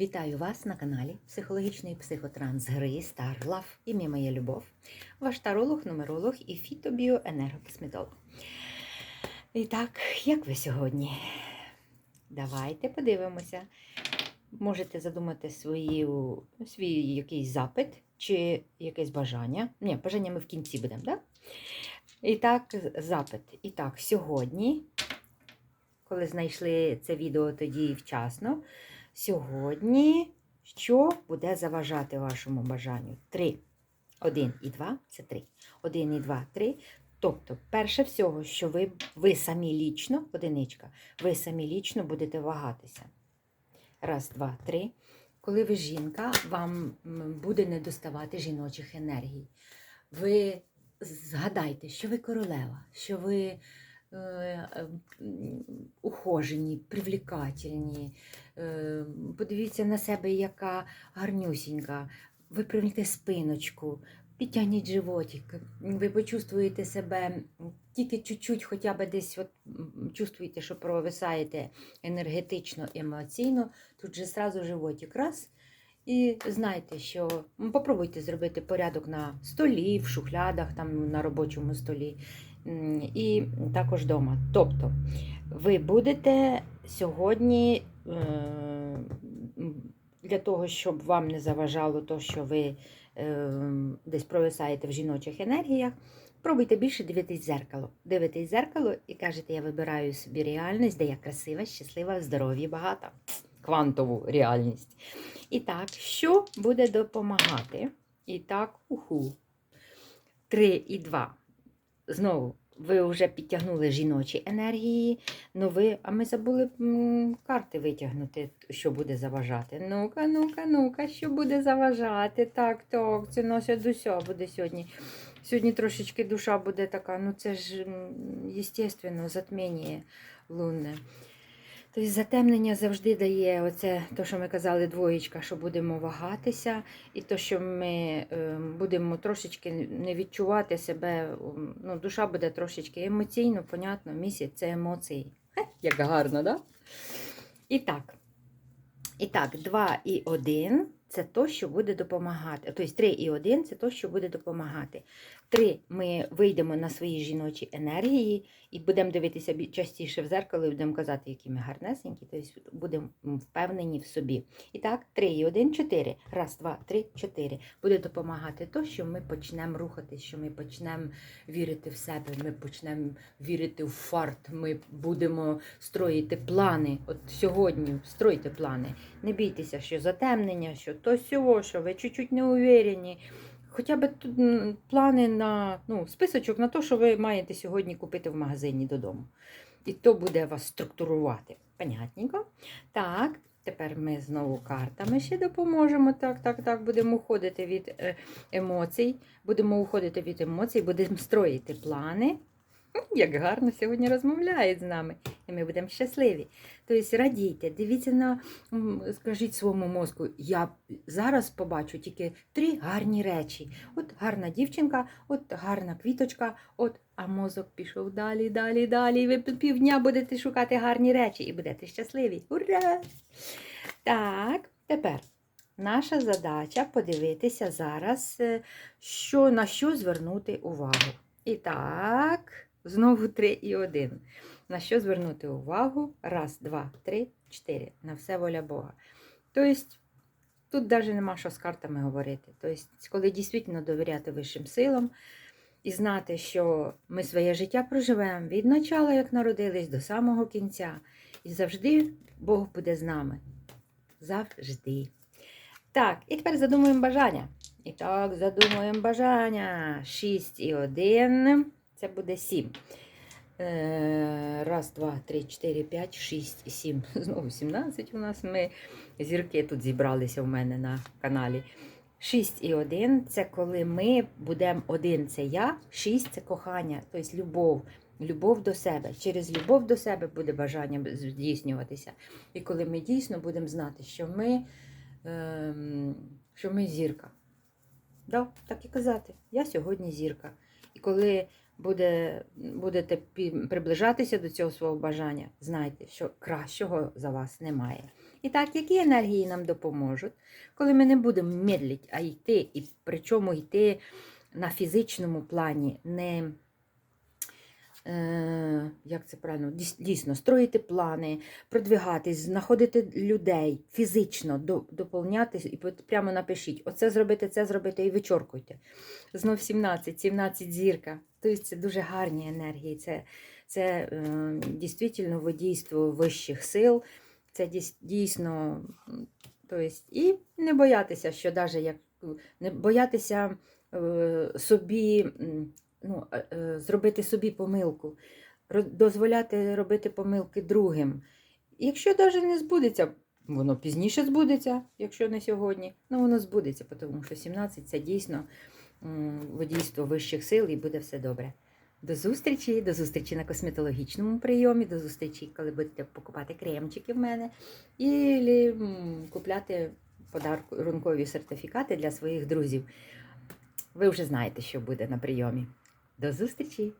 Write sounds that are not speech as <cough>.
Вітаю вас на каналі психологічної психотранс гри Star Love. Ім'я моя любов, ваш таролог, нумеролог і фітобіоенергокосметолог. І так, як ви сьогодні? Давайте подивимося. Можете задумати свою, свій якийсь запит чи якесь бажання. Ні, бажання ми в кінці будемо, так? І так, запит. І так, сьогодні, коли знайшли це відео тоді вчасно, Сьогодні що буде заважати вашому бажанню? Три. Один і два це три. Один і два, три. Тобто, перше всього, що ви, ви самі лічно, одиничка, ви самі лічно будете вагатися. Раз, два, три. Коли ви жінка, вам буде недоставати жіночих енергій. Ви згадайте, що ви королева, що ви ухожені, привлекательні. Е, Подивіться на себе, яка гарнюсінька. Випрямте спиночку, підтягніть животик. Ви почувствуєте себе тільки чуть-чуть, хоча б десь от, чувствуєте, що провисаєте енергетично, емоційно. Тут же зразу животик раз. І знайте, що попробуйте зробити порядок на столі, в шухлядах, там на робочому столі, і також вдома. Тобто, ви будете сьогодні е, для того, щоб вам не заважало то, що ви е, десь провисаєте в жіночих енергіях, пробуйте більше дивитись в зеркало. Дивитесь в зеркало і кажете, я вибираю собі реальність, де я красива, щаслива, здоров'я, багата. Квантову реальність. І так, що буде допомагати? І так, уху. Три і два. Знову, ви вже підтягнули жіночі енергії, ну ви, а ми забули карти витягнути, що буде заважати. Ну-ка, ну-ка, ну-ка, що буде заважати? Так, так, це носять дуся буде сьогодні. Сьогодні трошечки душа буде така, ну це ж, естественно, затміння лунне. Тобто затемнення завжди дає оце, то, що ми казали, двоєчка, що будемо вагатися, і то, що ми е, будемо трошечки не відчувати себе, ну, душа буде трошечки емоційно, понятно, місяць це емоції. Хе, як гарно, да? І так. І так, 2 і 1 це то, що буде допомагати. Тобто 3 і 1 це то, що буде допомагати. 3 ми вийдемо на свої жіночі енергії і будемо дивитися частіше в зеркало і будемо казати, які ми гарнесенькі, тобто будемо впевнені в собі. І так, 3 і 1, 4. Раз, два, три, чотири. Буде допомагати то, що ми почнемо рухатись, що ми почнемо вірити в себе, ми почнемо вірити в фарт, ми будемо строїти плани. От сьогодні стройте плани. Не бійтеся, що затемнення, що то сього, що ви чуть-чуть не уверені. Хоча б плани на ну, списочок на те, що ви маєте сьогодні купити в магазині додому. І то буде вас структурувати. Понятненько. Так, тепер ми знову картами ще допоможемо. Так, так, так, будемо уходити від е, емоцій. Будемо уходити від емоцій, будемо строїти плани. <laughs> Як гарно сьогодні розмовляють з нами, і ми будемо щасливі. Тобто радійте, дивіться на, скажіть своєму мозку, я зараз побачу тільки три гарні речі. От гарна дівчинка, от гарна квіточка, от, а мозок пішов далі, далі, далі. І ви пів- півдня будете шукати гарні речі і будете щасливі. Ура! Так, тепер. Наша задача подивитися зараз, е, що, на що звернути увагу. І так, знову 3 і 1. На що звернути увагу? Раз, два, три, чотири. На все воля Бога. Тобто, тут навіть нема що з картами говорити. Тобто, коли дійсно довіряти вищим силам і знати, що ми своє життя проживемо від начала, як народились, до самого кінця. І завжди Бог буде з нами. Завжди. Так, і тепер задумуємо бажання. І так, задумуємо бажання. 6 і 1. Це буде 7. Е, Раз, два, три, чотири, п'ять, шість, сім. <laughs> Знову 17 у нас. Ми зірки тут зібралися у мене на каналі. 6 і 1 це коли ми будемо один це я, 6 це кохання, тобто любов. Любов до себе. Через любов до себе буде бажання здійснюватися. І коли ми дійсно будемо знати, що ми, ем, що ми зірка. Да, так і казати, я сьогодні зірка. І коли буде, будете приближатися до цього свого бажання, знайте, що кращого за вас немає. І так, які енергії нам допоможуть, коли ми не будемо медлити, а йти, і причому йти на фізичному плані, не як це правильно, дійсно, строїти плани, продвигатись, знаходити людей фізично, до, доповняти і прямо напишіть: оце зробити, це зробити і вичоркуйте. Знов 17, 17 зірка. Тобто це дуже гарні енергії. Це, це е, дійсно водійство вищих сил. Це дійсно. Тобто, і не боятися, що навіть як не боятися е, собі ну, е, е, зробити собі помилку, дозволяти робити помилки другим. Якщо навіть не збудеться, воно пізніше збудеться, якщо не сьогодні, ну воно збудеться, тому що 17 це дійсно водійство вищих сил і буде все добре. До зустрічі, до зустрічі на косметологічному прийомі, до зустрічі, коли будете покупати кремчики в мене, і купляти подарункові сертифікати для своїх друзів. Ви вже знаєте, що буде на прийомі. До зустрічі!